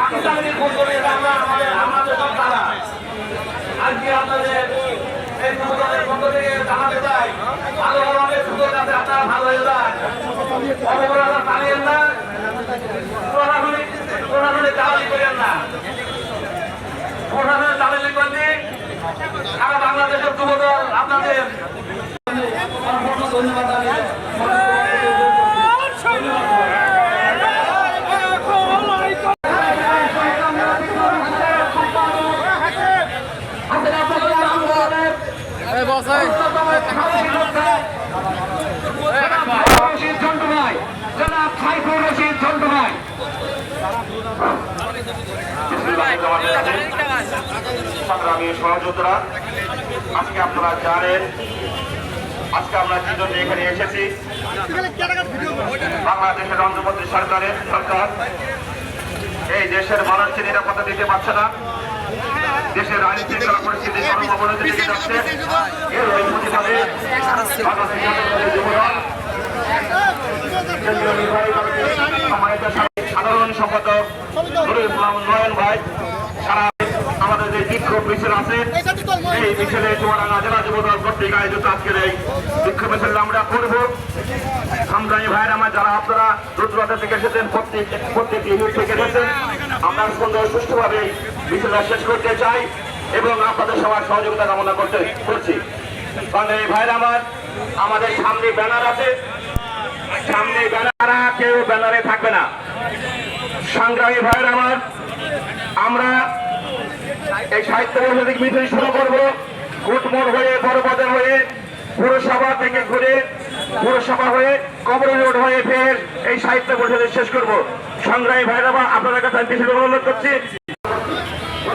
Pakistani phone আজকে আপনাদের, এই নৌদলের পক্ষ চাই ভালো হয়ে যান। না, প্রশাসনিক দালালি করেন না। প্রশাসনের দালালি করলে সারা বাংলাদেশের যুবদল আপনাদের ধন্যবাদ জানিয়ে ভাই সংগ্রামী সহযোদ্ধারা আজকে আপনারা জানেন আজকে আমরা এখানে এসেছি বাংলাদেশের অন্ধ্রপ্রদেশ সরকারের সরকার। এই দেশের মানুষকে নিরাপত্তা দিতে পারছে না দেশের শৃঙ্খলা পরিস্থিতি চরম অবনতির দিকে যাচ্ছে এর প্রতিবাদে সাধারণ সম্পাদক নুরুল ইসলাম নয়ন ভাই সারা আমাদের যে বিক্ষোভ মিছিল আছে এই মিছিলে চুয়াডাঙ্গা জেলা যুবদল কর্তৃক আয়োজিত আজকের এই বিক্ষোভ মিছিল আমরা করব। সংগ্রামী ভাইয়ের আমার যারা আপনারা রুদ্রতা থেকে এসেছেন প্রত্যেক প্রত্যেক ইউনিট থেকে এসেছেন আমরা সুন্দর সুষ্ঠুভাবে মিছিলটা শেষ করতে চাই এবং আপনাদের সবার সহযোগিতা কামনা করতে করছি। সংগ্রামী ভাইয়ের আমার, আমাদের সামনে ব্যানার আছে। সামনে ব্যানারা কেউ ব্যানারে থাকবে না। সংগ্রামী ভাইয়ের আমার, আমরা এই সাহিত্য পরিষদের মিছিল শুরু করব। কুটমোড় হয়ে বড়বাজার হয়ে, পুরসভা থেকে ঘুরে, পুরসভা হয়ে, কবর রোড হয়ে ফের এই সাহিত্য পরিষদে শেষ করব। সংগ্রামী ভাইরা আপনাদের কাছে আমি বিশেষ অনুরোধ করছি